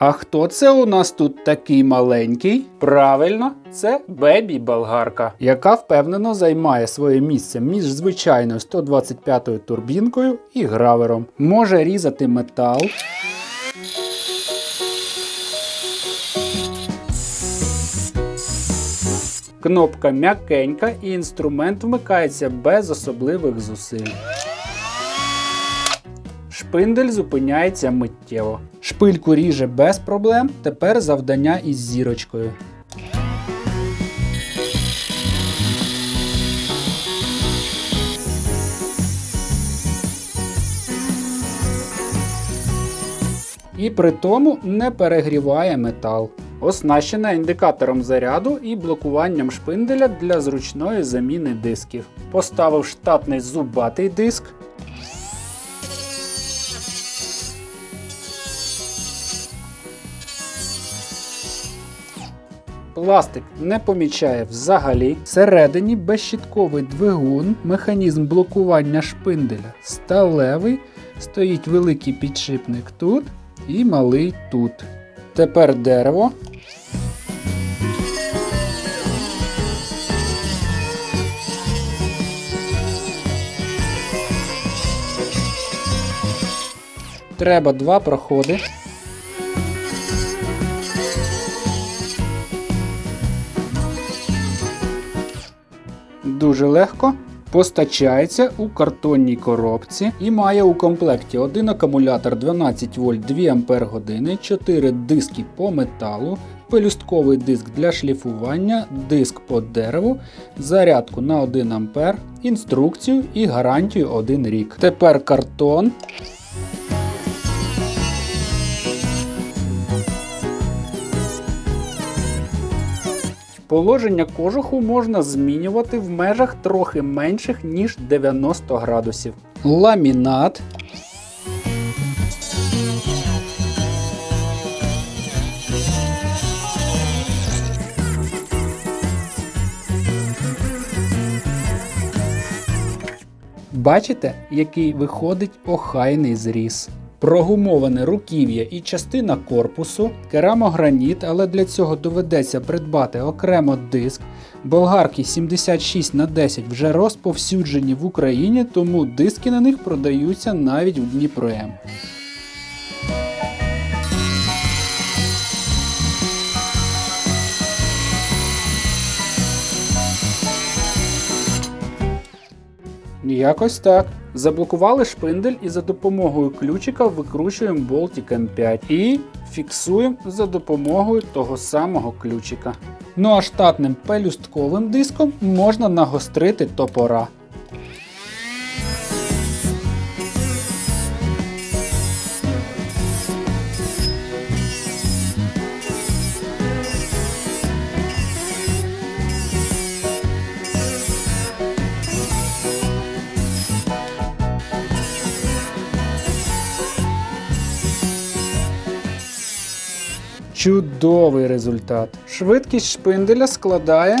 А хто це у нас тут такий маленький? Правильно, це бебі болгарка, яка впевнено займає своє місце між звичайною 125-ю турбінкою і гравером. Може різати метал. Кнопка м'якенька і інструмент вмикається без особливих зусиль. Шпиндель зупиняється миттєво. Шпильку ріже без проблем. Тепер завдання із зірочкою. І при тому не перегріває метал. Оснащена індикатором заряду і блокуванням шпинделя для зручної заміни дисків. Поставив штатний зубатий диск. Пластик не помічає взагалі. Всередині безщітковий двигун, механізм блокування шпинделя сталевий, стоїть великий підшипник тут і малий тут. Тепер дерево. Треба два проходи. Дуже легко. Постачається у картонній коробці і має у комплекті один акумулятор 12 вольт 2 Ампер години, 4 диски по металу, пелюстковий диск для шліфування, диск по дереву, зарядку на 1 Ампер, інструкцію і гарантію 1 рік. Тепер картон. Положення кожуху можна змінювати в межах трохи менших, ніж 90 градусів. Ламінат. Бачите, який виходить охайний зріз. Прогумоване руків'я і частина корпусу, керамограніт, але для цього доведеться придбати окремо диск. Болгарки 76 на 10 вже розповсюджені в Україні, тому диски на них продаються навіть у Дніпром. Якось так. Заблокували шпиндель і за допомогою ключика викручуємо болтик М5 і фіксуємо за допомогою того самого ключика. Ну а штатним пелюстковим диском можна нагострити топора. Чудовий результат. Швидкість шпинделя складає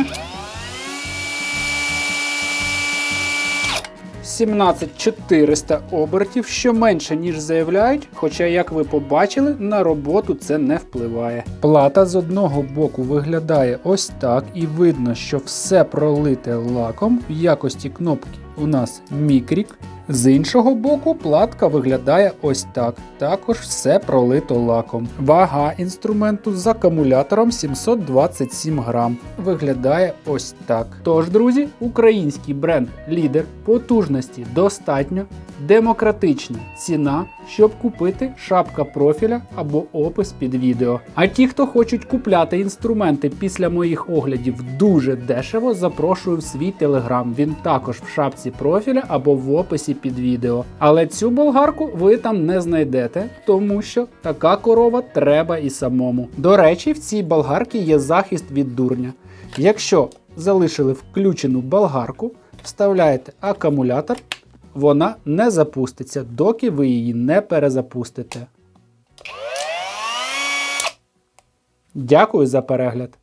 17400 обертів, що менше, ніж заявляють, хоча, як ви побачили, на роботу це не впливає. Плата з одного боку виглядає ось так, і видно, що все пролите лаком в якості кнопки у нас мікрік. З іншого боку, платка виглядає ось так. Також все пролито лаком. Вага інструменту з акумулятором 727 грам. Виглядає ось так. Тож, друзі, український бренд лідер потужності достатньо, демократична ціна, щоб купити шапка профіля або опис під відео. А ті, хто хочуть купляти інструменти після моїх оглядів дуже дешево, запрошую в свій телеграм. Він також в шапці профіля або в описі під відео. Але цю болгарку ви там не знайдете, тому що така корова треба і самому. До речі, в цій болгарці є захист від дурня. Якщо залишили включену болгарку, вставляєте акумулятор, вона не запуститься, доки ви її не перезапустите. Дякую за перегляд!